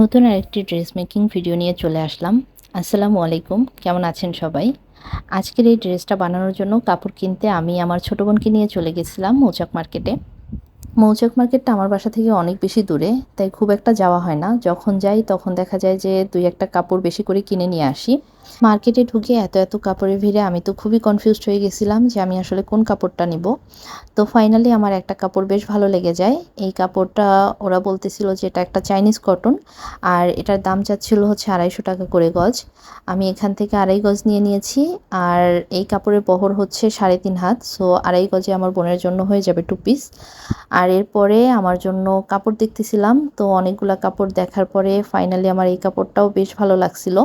নতুন আরেকটি dress making video নিয়ে চলে আসলাম। আসসালামু আলাইকুম, কেমন আছেন সবাই? আজকের এই ড্রেসটা বানানোর জন্য কাপড় কিনতে আমি আমার ছোটো বোনকে নিয়ে চলে গেছিলাম মোচাক মার্কেটে। মৌচাক মার্কেটটা আমার বাসা থেকে অনেক বেশি দূরে, তাই খুব একটা যাওয়া হয় না। যখন যাই, তখন দেখা যায় যে দুই একটা কাপড় বেশি করে কিনে নিয়ে আসি। মার্কেটে ঢুকে এত এত কাপড়ের ভিড়ে আমি তো খুবই কনফিউজড হয়ে গেছিলাম যে আমি আসলে কোন কাপড়টা নিব। তো ফাইনালি আমার একটা কাপড় বেশ ভালো লেগে যায়। এই কাপড়টা ওরা বলতেছিল যে এটা একটা চাইনিজ কটন আর এটার দাম চাচ্ছিল হচ্ছে আড়াইশো টাকা করে গজ। আমি এখান থেকে আড়াই গজ নিয়ে নিয়েছি, আর এই কাপড়ের বহর হচ্ছে সাড়ে তিন হাত সো আড়াই গজে আমার বোনের জন্য হয়ে যাবে টু পিস আর এরপরে আমার জন্য কাপড় দেখতেছিলাম। তো অনেকগুলো কাপড় দেখার পরে ফাইনালি আমার এই কাপড়টাও বেশ ভালো লাগছিল।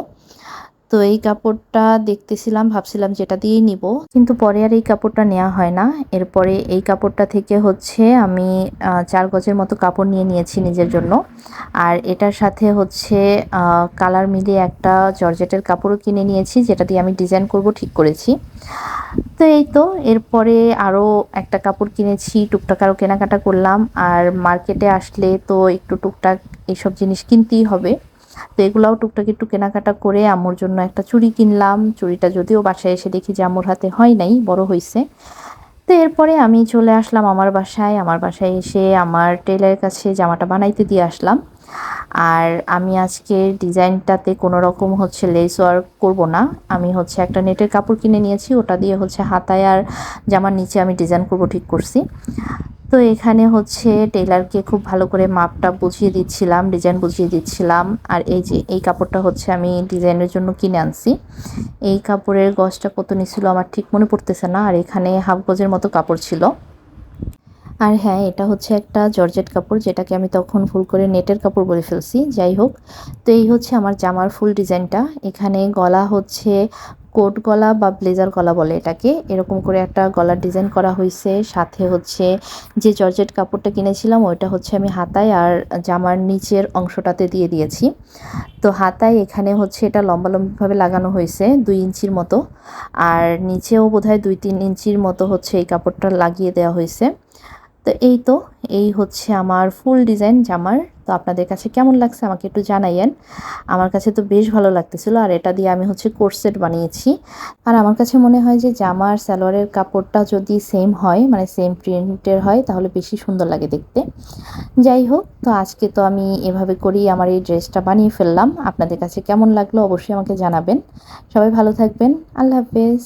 তো এই কাপড়টা দেখতেছিলাম, ভাবছিলাম যেটা দিয়েই নিব। কিন্তু পরে আর এই কাপড়টা নেওয়া হয় না। এরপরে এই কাপড়টা থেকে হচ্ছে আমি চার গজের মতো কাপড় নিয়ে নিয়েছি নিজের জন্য। আর এটার সাথে হচ্ছে কালার মিলিয়ে একটা জর্জেটের কাপড়ও কিনে নিয়েছি, যেটা দিয়ে আমি ডিজাইন করব, ঠিক করেছি। তো এই তো, এরপরে আরও একটা কাপড় কিনেছি, টুকটাক আরও কেনাকাটা করলাম। আর মার্কেটে আসলে তো একটু টুকটাক এইসব জিনিস কিনতেই হবে। তো এগুলাও টুকটাক একটু কেনাকাটা করে আম্মুর জন্য একটা চুড়ি কিনলাম। চুড়িটা যদিও বাসায় এসে দেখি যে আম্মুর হাতে হয় নাই, বড় হয়েছে তো এরপরে আমি চলে আসলাম আমার বাসায়। আমার বাসায় এসে আমার টেলারের কাছে জামাটা বানাইতে দিয়ে আসলাম। আর আমি আজকে ডিজাইনটাতে কোনো রকম হচ্ছে লেস ওয়ার্ক করব না। আমি হচ্ছে একটা নেটের কাপড় কিনে নিয়েছি, ওটা দিয়ে হচ্ছে হাতায় আর জামার নিচে আমি ডিজাইন করব ঠিক করছি। তো এখানে হচ্ছে টেলারকে খুব ভালো করে মাপটা বুঝিয়ে দিচ্ছিলাম ডিজাইন বুঝিয়ে দিচ্ছিলাম। আর এই যে, এই কাপড়টা হচ্ছে আমি ডিজাইনের জন্য কিনে আনছি। এই কাপড়ের গজটা কত নিছিল আমার ঠিক মনে পড়তেছে না, আর এখানে হাফ গজের মতো কাপড় ছিল। আর হ্যাঁ এটা হচ্ছে একটা জর্জেট কাপড় যেটাকে আমি তখন ফুল করে নেটের কাপড় বলে ফেলছি, যাই হোক। তো এই হচ্ছে আমার জামার ফুল ডিজাইনটা। এখানে গলা হচ্ছে কোট গলা বা ব্লেজার গলা বলে এটাকে। এরকম করে একটা গলার ডিজাইন করা হয়েছে। সাথে হচ্ছে যে জর্জেট কাপড়টা কিনেছিলাম, ওইটা হচ্ছে আমি হাতায় আর জামার নিচের অংশটাতে দিয়ে দিয়েছি। তো হাতায় এখানে হচ্ছে এটা লম্বা লম্বিভাবে লাগানো হয়েছে, দুই ইঞ্চির মতো। আর নিচেও বোধহয় দুই তিন ইঞ্চির মতো হচ্ছে এই কাপড়টা লাগিয়ে দেওয়া হয়েছে। তো এই তো, এই হচ্ছে আমার ফুল ডিজাইন জামার। তো আপনাদের কাছে কেমন লাগছে আমাকে একটু জানাইয়েন। আমার কাছে তো বেশ ভালো লাগতেছিল, আর এটা দিয়ে আমি হচ্ছে কোর্সেট বানিয়েছি। আর আমার কাছে মনে হয় যে জামার সালোয়ারের কাপড়টা যদি সেম হয় মানে সেম প্রিন্টের হয়, তাহলে বেশি সুন্দর লাগে দেখতে। যাই হোক, তো আজকে তো আমি এভাবে করেই আমার এই ড্রেসটা বানিয়ে ফেললাম। আপনাদের কাছে কেমন লাগল অবশ্যই আমাকে জানাবেন। সবাই ভালো থাকবেন। আল্লাহ হাফেজ।